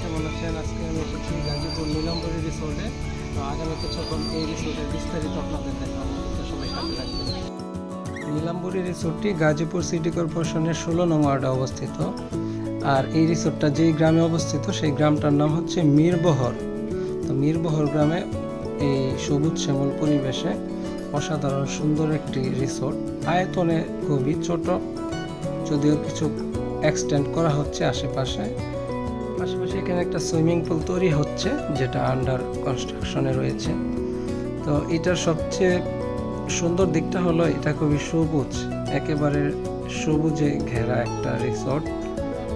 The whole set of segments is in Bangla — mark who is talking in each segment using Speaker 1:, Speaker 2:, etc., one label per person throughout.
Speaker 1: কেমন আছেন আজকে আমি এসেছি গাজীপুর নীলম্বরী রিসোর্টে। তো আগামী কিছুক্ষণ এই রিসোর্টের বিস্তারিত আপনাদের দেখাবো। সবাই সাথে রাখবেন নীলাম্বরী রিসোর্টটি গাজীপুর সিটি কর্পোরেশনের ষোলো নং ওয়ার্ডে অবস্থিত। আর এই রিসোর্টটা যেই গ্রামে অবস্থিত, সেই গ্রামটার নাম হচ্ছে মীরবহর। তো মীরবহর গ্রামে এই সবুজ শ্যামল পরিবেশে অসাধারণ সুন্দর একটি রিসোর্ট। আয়তনে খুবই ছোট, যদিও কিছু এক্সটেন্ড করা হচ্ছে আশেপাশে। পাশাপাশি এখানে একটা সুইমিং পুল তৈরি হচ্ছে, যেটা আন্ডার কনস্ট্রাকশনে রয়েছে। তো এটার সবচেয়ে সুন্দর দিকটা হলো, এটা খুবই সবুজ, একেবারে সবুজে ঘেরা একটা রিসোর্ট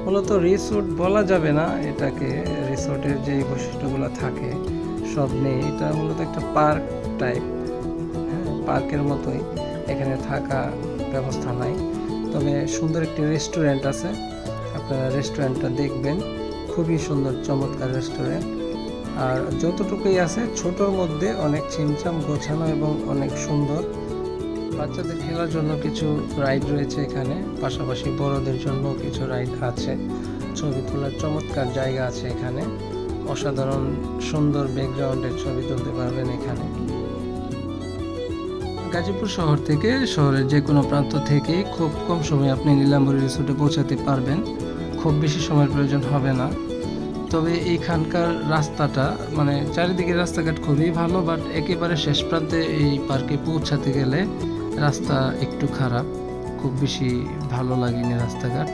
Speaker 1: মূলত রিসোর্ট বলা যাবে না, এটাকে রিসোর্টের যে বৈশিষ্ট্যগুলো থাকে, সব নেই। এটা মূলত একটা পার্ক টাইপ হ্যাঁ পার্কের মতোই। এখানে থাকা ব্যবস্থা নাই। তবে সুন্দর একটি রেস্টুরেন্ট আছে, আপনারা রেস্টুরেন্টটা দেখবেন। খুবই সুন্দর, চমৎকার রেস্টুরেন্ট আর যতটুকুই আছে, ছোটোর মধ্যে অনেক ছিমছাম গোছানো এবং অনেক সুন্দর। বাচ্চাদের খেলার জন্য কিছু রাইড রয়েছে এখানে। পাশাপাশি বড়দের জন্য কিছু রাইড আছে। ছবি তোলার চমৎকার জায়গা আছে এখানে। অসাধারণ সুন্দর ব্যাকগ্রাউন্ডের ছবি তুলতে পারবেন এখানে। গাজীপুর শহর থেকে শহরের যে কোনো প্রান্ত থেকে খুব কম সময়ে আপনি নীলাম্বরী রিসোর্টে পৌঁছাতে পারবেন। খুব বেশি সময়ের প্রয়োজন হবে না। তবে এইখানকার রাস্তাটা মানে চারিদিকে রাস্তাঘাট খুবই ভালো বাট একেবারে শেষ প্রান্তে এই পার্কে পৌঁছাতে গেলে রাস্তা একটু খারাপ। খুব বেশি ভালো লাগেনি রাস্তাঘাট।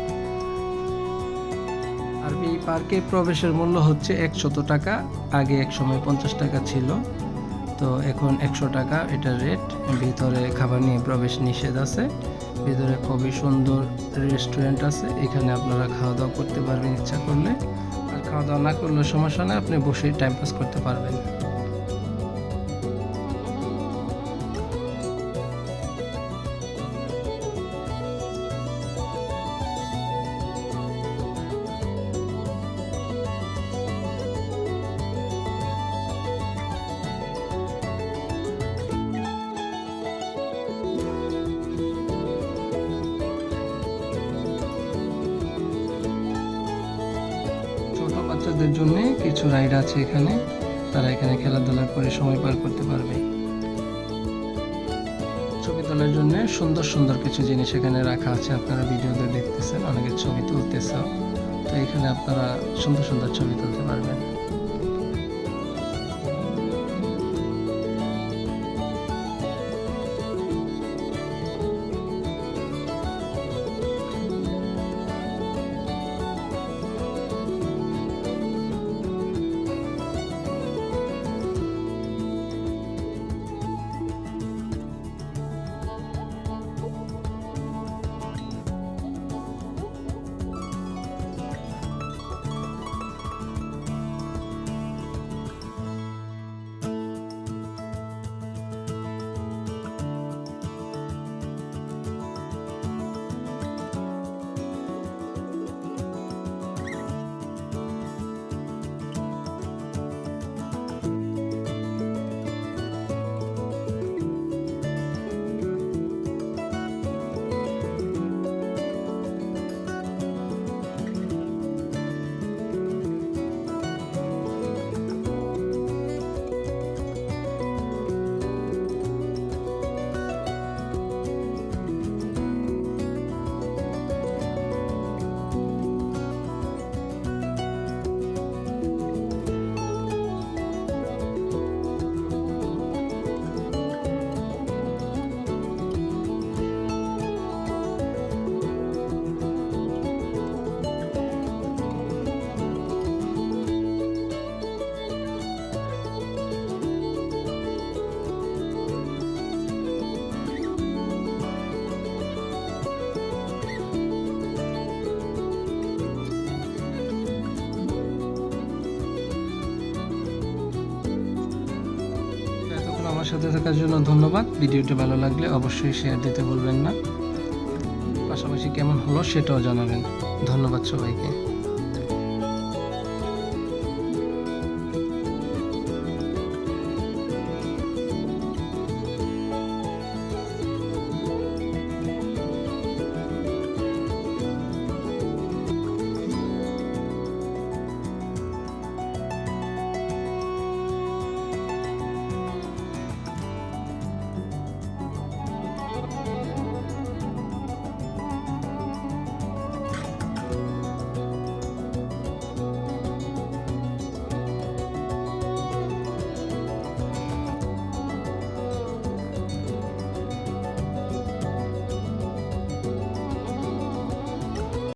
Speaker 1: আর এই পার্কে প্রবেশের মূল্য হচ্ছে একশত টাকা, আগে এক সময় পঞ্চাশ টাকা ছিল। তো এখন একশো টাকা, এটা রেট ভিতরে খাবার নিয়ে প্রবেশ নিষেধ আছে। ভিতরে খুবই সুন্দর রেস্টুরেন্ট আছে, এখানে আপনারা খাওয়া দাওয়া করতে পারবেন ইচ্ছা করলে। আর খাওয়া দাওয়া না করলে সমস্যা নেই, আপনি বসেই টাইম পাস করতে পারবেন। বাচ্চাদের জন্য কিছু রাইড আছে এখানে। তারা এখানে খেলাধুলা করে সময় পার করতে পারবে। ছবি তোলার জন্য সুন্দর সুন্দর কিছু জিনিস এখানে রাখা আছে, আপনারা ভিডিওতে দেখতেছেন, অনেকে ছবি তুলতেছেন তো এখানে আপনারা সুন্দর সুন্দর ছবি তুলতে পারবেন। সাথে থাকার জন্য ধন্যবাদ। ভিডিওটি ভালো লাগলে অবশ্যই শেয়ার দিতে ভুলবেন না। পাশাপাশি কেমন হলো সেটাও জানাবেন। ধন্যবাদ সবাইকে।